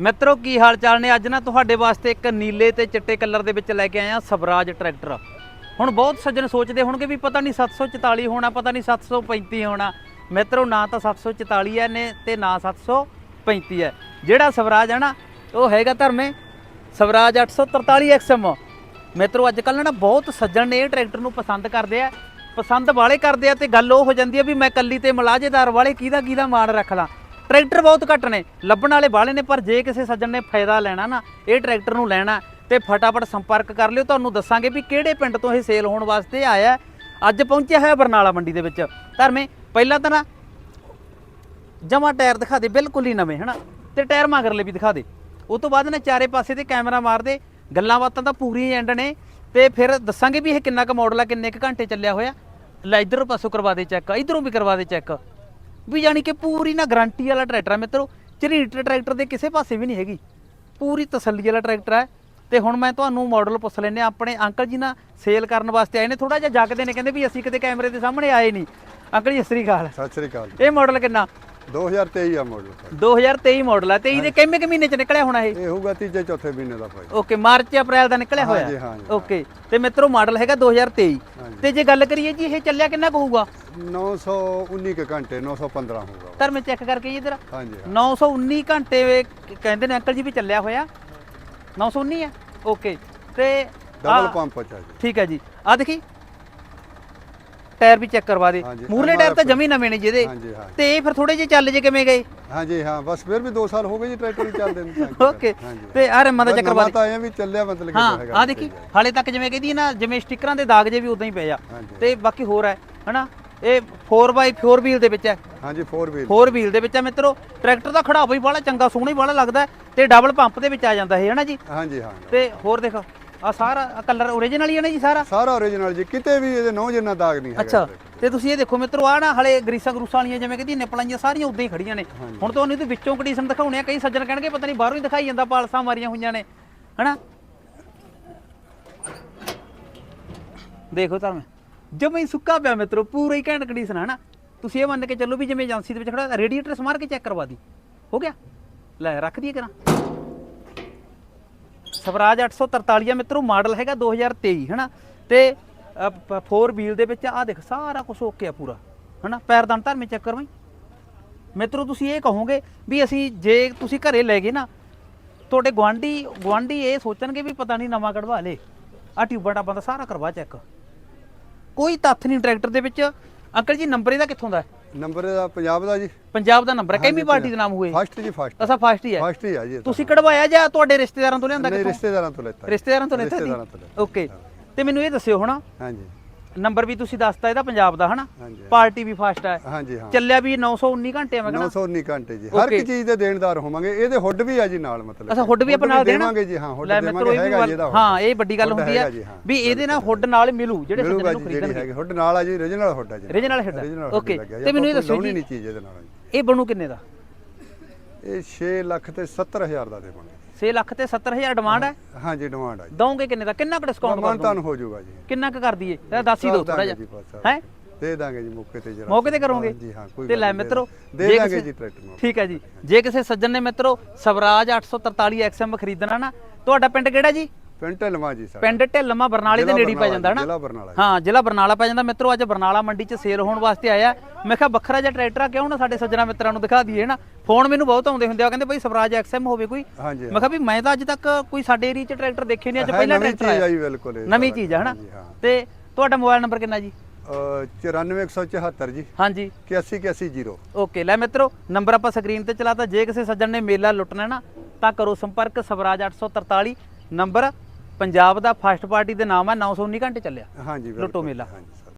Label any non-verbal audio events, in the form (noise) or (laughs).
ਮਿੱਤਰੋ, ਕੀ ਹਾਲ ਚਾਲ ਨੇ? ਅੱਜ ਨਾ ਤੁਹਾਡੇ ਵਾਸਤੇ ਇੱਕ ਨੀਲੇ ਤੇ ਚਿੱਟੇ ਕਲਰ ਦੇ ਵਿੱਚ ਲੈ ਕੇ ਆਏ ਆ ਸਵਰਾਜ ਟਰੈਕਟਰ। ਹੁਣ ਬਹੁਤ ਸੱਜਣ ਸੋਚਦੇ ਹੋਣਗੇ ਵੀ ਪਤਾ ਨਹੀਂ 744 ਹੋਣਾ, ਪਤਾ ਨਹੀਂ 735 ਹੋਣਾ। ਮਿੱਤਰੋ, ਨਾ ਤਾਂ 744 ਹੈ ਨੇ ਤੇ ਨਾ 735 ਹੈ। ਜਿਹੜਾ ਸਵਰਾਜ ਹੈ ਨਾ, ਉਹ ਹੈਗਾ ਧਰਮੇ, ਸਵਰਾਜ 843 XM ਮਿੱਤਰੋ, ਅੱਜ ਕੱਲ੍ਹ ਨਾ ਬਹੁਤ ਸੱਜਣ ਨੇ ਇਹ ਟਰੈਕਟਰ ਨੂੰ ਪਸੰਦ ਕਰਦੇ ਆ। ਪਸੰਦ ਵਾਲੇ ਕਰਦੇ ਆ ਤੇ ਗੱਲ ਉਹ ਹੋ ਜਾਂਦੀ ਆ ਵੀ ਮੈਂ ਕੱਲੀ ਤੇ ਮਲਾਜੇਦਾਰ ਵਾਲੇ ਕਿਹਦਾ ਕਿਹਦਾ ਮਾਣ ਰੱਖ ਲਾਂ। ਟਰੈਕਟਰ ਬਹੁਤ ਘੱਟ ਨੇ, ਲੱਭਣ ਵਾਲੇ ਬਾਲੇ ਨੇ, ਪਰ ਜੇ ਕਿਸੇ ਸੱਜਣ ਨੇ ਫਾਇਦਾ ਲੈਣਾ ਨਾ, ਇਹ ਟਰੈਕਟਰ ਨੂੰ ਲੈਣਾ ਤੇ ਫਟਾਫਟ ਸੰਪਰਕ ਕਰ ਲਿਓ। ਤੁਹਾਨੂੰ ਦੱਸਾਂਗੇ ਵੀ ਕਿਹੜੇ ਪਿੰਡ ਤੋਂ ਇਹ ਸੇਲ ਹੋਣ ਵਾਸਤੇ ਆਇਆ। ਅੱਜ ਪਹੁੰਚਿਆ ਹੋਇਆ ਬਰਨਾਲਾ ਮੰਡੀ ਦੇ ਵਿੱਚ। ਧਰਮੇ, ਪਹਿਲਾਂ ਤਾਂ ਨਾ ਜਮਾ ਟਾਇਰ ਦਿਖਾ ਦੇ, ਬਿਲਕੁਲ ਹੀ ਨਵੇਂ, ਹਨਾ? ਤੇ ਟਾਇਰ ਮਗਰਲੇ ਵੀ ਦਿਖਾ ਦੇ। ਉਹ ਤੋਂ ਬਾਅਦ ਨਾ ਚਾਰੇ ਪਾਸੇ ਤੇ ਕੈਮਰਾ ਮਾਰ ਦੇ। ਗੱਲਾਂ ਬਾਤਾਂ ਤਾਂ ਪੂਰੀਆਂ ਐਂਡ ਨੇ। ਤੇ ਫਿਰ ਦੱਸਾਂਗੇ ਵੀ ਇਹ ਕਿੰਨਾ ਕੁ ਮਾਡਲ ਆ, ਕਿੰਨੇ ਕੁ ਘੰਟੇ ਚੱਲਿਆ ਹੋਇਆ। ਲੈ, ਇਧਰੋਂ ਪਾਸੋਂ ਕਰਵਾ ਦੇ ਚੈੱਕ ਇਧਰੋਂ ਵੀ ਕਰਵਾ ਦੇ ਚੈੱਕ ਵੀ ਯਾਨੀ ਕਿ ਪੂਰੀ ਨਾ ਗਾਰੰਟੀ ਵਾਲਾ ਟਰੈਕਟਰ ਹੈ ਮਿੱਤਰੋ ਝਰੀਟ ਟਰੈਕਟਰ ਦੇ ਕਿਸੇ ਪਾਸੇ ਵੀ ਨਹੀਂ ਹੈਗੀ। ਪੂਰੀ ਤਸੱਲੀ ਵਾਲਾ ਟਰੈਕਟਰ ਹੈ ਤੇ ਹੁਣ ਮੈਂ ਤੁਹਾਨੂੰ ਮਾਡਲ ਪੁੱਛ ਲੈਨੇ ਆਪਣੇ ਅੰਕਲ ਜੀ ਨਾ ਸੇਲ ਕਰਨ ਵਾਸਤੇ ਆਏ ਨੇ ਥੋੜਾ ਜਿਹਾ ਜਗਦੇ ਨੇ ਕਹਿੰਦੇ ਵੀ ਅਸੀਂ ਕਿਤੇ ਕੈਮਰੇ ਦੇ ਸਾਹਮਣੇ ਆਏ ਨਹੀਂ। ਅੰਕਲ ਜੀ ਸਤਿ ਸ੍ਰੀ ਅਕਾਲ। ਸਤਿ ਸ੍ਰੀ ਅਕਾਲ ਇਹ ਮਾਡਲ ਕਿੰਨਾ? 2023 ਆ ਮਾਡਲ 2023 ਮਾਡਲ ਹੈ 23 ਦੇ ਕਿੰਨੇ ਕੁ ਮਹੀਨੇ ਚ ਨਿਕਲਿਆ ਹੋਣਾ ਇਹ? ਇਹ ਹੋਊਗਾ ਤੀਜੇ ਚੌਥੇ ਮਹੀਨੇ ਦਾ ਭਾਈ। ਓਕੇ ਮਾਰਚ ਅਪ੍ਰੈਲ ਦਾ ਨਿਕਲਿਆ ਹਾਂਜੀ, ਹੋਇਆ ਹਾਂਜੀ, ਓਕੇ। ਤੇ ਮਿੱਤਰੋ ਮਾਡਲ ਹੈਗਾ 2023 ਹਾਂਜੀ। ਤੇ ਜੇ ਗੱਲ ਕਰੀਏ ਜੀ ਇਹ ਚੱਲਿਆ ਕਿੰਨਾ ਕੁ ਹੋਊਗਾ? 919 ਕੁ ਘੰਟੇ 915 ਹੋਊਗਾ ਧਰ ਮੈਂ ਚੈੱਕ ਕਰਕੇ ਜੀ ਇਧਰ। ਹਾਂਜੀ ਹਾਂ। 919 ਘੰਟੇ ਵੇ- ਕਹਿੰਦੇ ਨੇ ਅੰਕਲ ਜੀ ਵੀ ਚੱਲਿਆ ਹੋਇਆ। 919 ਹੈ? ਓਕੇ। ਤੇ ਡਬਲ ਆਹ- ਪੰਪ ਚ ਆ ਜੀ। ਠੀਕ ਹੈ ਜੀ। ਆ ਦੇਖੀ। ਟਾਇਰ ਵੀ ਚੈੱਕ ਕਰਵਾ ਦੇ। ਹਾਂਜੀ, ਮੂਰਲੇ ਟਾਇਰ ਤਾਂ ਜਮੀ ਨਵੇਂ ਨੇ ਜਿਹਦੇ ਹਾਂਜੀ ਹਾਂ। ਤੇ ਇਹ ਫਿਰ ਥੋੜੇ ਜਿਹੇ ਚੱਲ ਜੇ ਕਿਵੇਂ ਗਏ? ਹਾਂਜੀ ਹਾਂ। ਬਸ ਫਿਰ ਵੀ 2 ਸਾਲ ਹੋ ਗਏ ਜੀ ਟਰੈਕਟਰ ਨੂੰ ਚੱਲਦੇ ਨੂੰ। (laughs) ਓਕੇ। ਤੇ ਆ ਰਮਾ ਦਾ ਚੱਕ ਕਰਵਾ ਦੇ। ਤਾਂ ਐਂ ਵੀ ਚੱਲਿਆ ਮਤਲਬ ਕਿ ਹਾਂ ਹੈਗਾ ਆ ਦੇਖੀ। ਹਾਲੇ ਤੱਕ ਜਿਵੇਂ ਕਹਿੰਦੀ ਨਾ ਜਿਵੇਂ ਸਟickਰਾਂ ਦੇ ਦਾਗ ਜੇ ਵੀ ਉਦਾਂ ਹੀ ਪਏ ਆ। ਹਾਂਜੀ। ਤੇ ਬਾਕੀ ਹੋਰ ਹੈ ਹਨਾ? ਇਹ 4x4 ਵੀਲ ਦੇ ਵਿੱਚ ਹੈ। ਹਾਂਜੀ 4 ਵੀਲ 4 ਵੀਲ ਦੇ ਵਿੱਚ ਹੈ ਮਿੱਤਰੋ ਟਰੈਕਟਰ ਦਾ ਖੜਾਵਾ ਹੀ ਬੜਾ ਚੰਗਾ ਸੋਹਣਾ ਹੀ ਬੜਾ ਲੱਗਦਾ ਤੇ ਡਬਲ ਪੰਪ ਦੇ ਵਿੱਚ ਆ ਜਾਂਦਾ ਇਹ ਹਨਾ ਜੀ? ਹਾਂਜੀ ਹਾਂ। ਤੇ ਹੋਰ ਦੇਖ ਆ ਸਾਰਾ ਕਲਰ ਓਰੀਜਨਲ ਹੀ ਹੈ ਨਾ ਜੀ ਸਾਰਾ? ਸਾਰਾ ਓਰੀਜਨਲ ਜੀ ਕਿਤੇ ਵੀ ਇਹਦੇ ਨੌ ਜਿੰਨਾ ਦਾਗ ਨਹੀਂ ਹੈਗਾ ਅੱਛਾ। ਤੇ ਤੁਸੀਂ ਇਹ ਦੇਖੋ ਮਿੱਤਰੋ ਆ ਨਾ ਹਲੇ ਗਰੀਸਾਂ ਗਰੂਸਾਂ ਵਾਲੀਆਂ ਜਿਵੇਂ ਕਹਿੰਦੀ ਨਿਪਲਾਂ ਜੀਆਂ ਸਾਰੀਆਂ ਉਦਾਂ ਹੀ ਖੜੀਆਂ ਨੇ। ਹੁਣ ਤੁਹਾਨੂੰ ਇਹਦੇ ਵਿੱਚੋਂ ਕੰਡੀਸ਼ਨ ਦਿਖਾਉਣੇ ਆ ਕਈ ਸੱਜਣ ਕਹਿਣਗੇ ਪਤਾ ਨਹੀਂ ਬਾਹਰੋਂ ਹੀ ਦਿਖਾਈ ਜਾਂਦਾ ਪਾਲਸਾਂ ਮਾਰੀਆਂ ਹੋਈਆਂ ਨੇ ਹਨਾ? ਦੇਖੋ ਤਾਂ ਮੈਂ। ਜਮੇ ਸੁੱਕਾ ਪਿਆ ਮਿੱਤਰੋ, ਪੂਰਾ ਹੀ ਘੈਂਟ ਕੰਡੀਸ਼ਨ ਹੈ ਨਾ। ਤੁਸੀਂ ਇਹ ਮੰਨ ਕੇ ਚੱਲੋ ਵੀ ਜਿਵੇਂ ਏਜੰਸੀ ਦੇ ਵਿੱਚ ਖੜਾ ਰੇਡੀਏਟਰ ਸਮਾਰ ਕੇ ਚੈੱਕ ਕਰਵਾ ਦੀ। ਹੋ ਗਿਆ? ਲੈ, ਰੱਖ ਦਈਏ ਕਰਾਂ। ਸਵਰਾਜ 843 ਆ ਮਿੱਤਰੋ ਮਾਡਲ ਹੈਗਾ 2023 ਹਨਾ? ਤੇ 4 ਵੀਲ ਦੇ ਵਿੱਚ ਆ ਦੇਖ, ਸਾਰਾ ਕੁਝ ਓਕੇ ਆ ਪੂਰਾ, ਹਨਾ? ਪੈਰਦਾਨ ਧਰਮੇ ਚੈੱਕ ਕਰਵਾਈ। ਮਿੱਤਰੋ, ਤੁਸੀਂ ਇਹ ਕਹੋਗੇ ਵੀ ਅਸੀਂ ਜੇ ਤੁਸੀਂ ਘਰੇ ਲੈ ਗਏ ਨਾ, ਤੁਹਾਡੇ ਗਵਾਂਢੀ ਗਵਾਂਢੀ ਇਹ ਸੋਚਣਗੇ ਵੀ ਪਤਾ ਨਹੀਂ ਨਵਾਂ ਕਢਵਾ ਲੇ। ਆ ਟਿਊਬਾਂ ਟਾਬਾਂ ਦਾ ਸਾਰਾ ਕਰਵਾ ਚੈੱਕ ਕੋਈ ਤੱਥ ਨਹੀਂ ਟਰੈਕਟਰ ਦੇ ਵਿੱਚ। ਅੰਕਲ ਜੀ ਨੰਬਰ ਇਹਦਾ ਕਿੱਥੋਂ ਦਾ? ਹੈ? ਨੰਬਰ ਇਹਦਾ ਪੰਜਾਬ ਦਾ ਜੀ। ਪੰਜਾਬ ਦਾ ਨੰਬਰ ਹੈ। ਕਿੰਨੀ ਪਾਰਟੀ ਦਾ ਨਾਮ ਹੋਏ? ਫਸਟ ਜੀ ਫਸਟ। ਅਸਾ ਫਾਸਟ ਹੀ ਹੈ। ਫਸਟ ਹੀ ਆ ਜੀ। ਤੁਸੀਂ ਕਢਵਾਇਆ ਜਾਂ ਤੁਹਾਡੇ ਰਿਸ਼ਤੇਦਾਰਾਂ ਤੋਂ ਲਿਆਂਦਾ ਨਹੀਂ ਕਿੱਥੋਂ? ਰਿਸ਼ਤੇਦਾਰਾਂ ਤੋਂ ਲੈਤਾ। ਰਿਸ਼ਤੇਦਾਰਾਂ ਤੋਂ ਲੈਤਾ ਰਿਸ਼ਤੇਦਾਰਾਂ ਤੋਂ ਓਕੇ। ਤੇ ਮੈਨੂੰ ਇਹ ਦੱਸਿਓ ਹਣਾ। ਹਾਂਜੀ। ਨੰਬਰ ਵੀ ਤੁਸੀਂ ਦੱਸਤਾ ਇਹਦਾ ਪੰਜਾਬ ਦਾ ਹਨਾ? ਹਾਂਜੀ ਪਾਰਟੀ ਵੀ ਫਾਸਟ ਹੈ ਹਾਂਜੀ ਹਾਂ। ਚੱਲਿਆ ਵੀ 919 ਘੰਟੇ ਆ ਮੈਂ ਕਹਿੰਦਾ 919 ਘੰਟੇ ਜੀ। ਹਰ ਇੱਕ ਚੀਜ਼ ਦੇ ਦੇਣਦਾਰ ਹੋਵਾਂਗੇ। ਇਹਦੇ ਹੁੱਡ ਵੀ ਆ ਜੀ ਨਾਲ ਮਤਲਬ। ਅੱਛਾ ਹੁੱਡ ਵੀ ਆਪਾਂ ਨਾਲ ਦੇਣਾ? ਦੇਵਾਂਗੇ ਜੀ ਹਾਂ ਹੁੱਡ ਲੈ ਮਿੱਤਰੋ ਦੇਵਾਂਗੇ। ਇਹ ਵੀ ਹੈਗਾ ਜੀ ਇਹਦਾ ਹਾਂ ਇਹ ਵੱਡੀ ਗੱਲ ਹੁੰਦੀ ਹੈ। ਵੀ ਇਹਦੇ ਨਾਲ ਹੁੱਡ ਨਾਲ ਮਿਲੂ ਜਿਹੜੇ ਸੱਜਣ ਮਿਲੂਗਾ ਨੂੰ ਜੀ ਜਿਹੜੀ ਖਰੀਦਣਗੇ ਹੈਗੀ। ਹੁੱਡ ਨਾਲ ਆ ਜੀ origignal ਹੁੱਡ ਆ ਜੀ। Original ਹੁੱਡ ਲੱਗਿਆ ਜੀ, ਤੇ ਮੈਨੂੰ ਇਹ ਆਪਾਂ ਦੱਸੋ ਲਾਉਣੀ ਜੀ। ਨਹੀਂ ਚੀਜ਼ ਇਹਦੇ ਨਾਲ ਜੀ। ਇਹ ਬਣੂ ਕਿੰਨੇ ਦਾ? ਇਹ 6 ਲੱਖ ਤੇ 70 ਹਜ਼ਾਰ ਦਾ ਦੇਵਾਂਗੇ 6 ਲੱਖ ਤੇ 70000 ਡਿਮਾਂਡ ਹੈ? ਹਾਂਜੀ ਡਿਮਾਂਡ ਆ ਜੀ। ਦਵੋਗੇ ਕਿੰਨੇ ਦਾ ਕਿੰਨਾ ਕੁ ਡਿਸਕਾਊਂਟ ਕਰ ਤਾਨ ਹੋ ਜਾਊਗਾ ਜੀ। ਕਿੰਨਾ ਕੁ ਕਰ ਦਈਏ ਇਹ ਦੱਸ ਹੀ ਦਿਓ ਥੋੜਾ ਜਿਹਾ। ਹੈ? ਦੇ ਦਾਂਗੇ ਜੀ ਮੌਕੇ ਤੇ ਜਰਾ। ਮੌਕੇ ਤੇ ਕਰੋਗੇ? ਜੀ ਹਾਂ ਕੋਈ ਤੇ ਲੈ ਮਿੱਤਰੋ ਦੇ ਦਾਂਗੇ ਜੀ ਟਰੈਕਟਰ ਨੂੰ ਠੀਕ ਹੈ ਜੀ। ਜੇ ਕਿਸੇ ਸੱਜਣ ਨੇ ਮਿੱਤਰੋ ਸਵਰਾਜ 843 XM ਖਰੀਦਣਾ ਨਾ ਤੁਹਾਡਾ ਪਿੰਡ ਕਿਹੜਾ ਜੀ? ਪਿੰਡ ਢਲਵਾ ਜੀ ਸਰ ਪਿੰਡ ਢਿੱਲਮਾ ਬਰਨਾਲੇ ਦੇ ਨੇੜੇ ਹੀ ਪੈ ਜਾਂਦਾ ਜ਼ਿਲ੍ਹਾ ਹਨਾ ਬਰਨਾਲਾ ਜੀ। ਹਾਂ ਜ਼ਿਲ੍ਹਾ ਬਰਨਾਲਾ ਪੈ ਜਾਂਦਾ। ਮਿੱਤਰੋ ਅੱਜ ਬਰਨਾਲਾ ਮੰਡੀ 'ਚ ਸੇਲ ਹੋਣ ਵਾਸਤੇ ਆਇਆ। ਮੈਂ ਕਿਹਾ ਵੱਖਰਾ ਜਿਹਾ ਟਰੈਕਟਰ ਆ ਕਿਉਂ ਨਾ ਸਾਡੇ ਸੱਜਣਾ ਮਿੱਤਰਾਂ ਨੂੰ ਦਿਖਾ ਦਈਏ ਨਾ? ਫੋਨ ਮੈਨੂੰ ਬਹੁਤ ਆਉਂਦੇ ਹੁੰਦੇ ਆ ਕਹਿੰਦੇ ਬਈ ਸਵਰਾਜ XM ਹੋਵੇ ਕੋਈ। ਹਾਂਜੀ ਮੈਂ ਕਿਹਾ ਵੀ ਮੈਂ ਤਾਂ ਅੱਜ ਤੱਕ ਕੋਈ ਸਾਡੇ ਏਰੀਆ 'ਚ ਟਰੈਕਟਰ ਦੇਖੇ ਨਹੀਂ ਅੱਜ ਹੈ, ਪਹਿਲਾ ਨਵੀਂ ਟਰੈਕਟਰ ਚੀਜ਼ ਆਇਆ। ਆਈ ਬਿਲਕੁਲ ਇਹ ਨਵੀਂ ਸਾਰਾ ਚੀਜ਼ ਹੈ ਹਨਾ? ਜੀ, ਹਾਂ। ਤੇ ਤੁਹਾਡਾ ਮੋਬਾਈਲ ਨੰਬਰ ਕਿੰਨਾ ਜੀ? ਅ, 94174 ਜੀ। ਹਾਂਜੀ। 8180 ਓਕੇ ਲੈ ਮਿੱਤਰੋ ਨੰਬਰ ਆਪਾਂ ਸਕਰੀਨ ਤੇ ਚਲਾਤਾ ਜੇ ਕਿਸੇ ਸੱਜਣ ਨੇ ਮੇਲਾ ਲੁੱਟਣਾ ਨਾ ਤਾਂ ਕਰੋ ਸੰਪਰਕ ਸਵਰਾਜ 843 ਨੰਬਰ ਪੰਜਾਬ ਦਾ ਫਸਟ ਪਾਰਟੀ ਦੇ ਨਾਮ ਹੈ 919 ਘੰਟੇ ਚੱਲਿਆ। ਹਾਂਜੀ ਲੁੱਟੋ ਬਿਲਕੁਲ, ਮੇਲਾ। ਹਾਂਜੀ।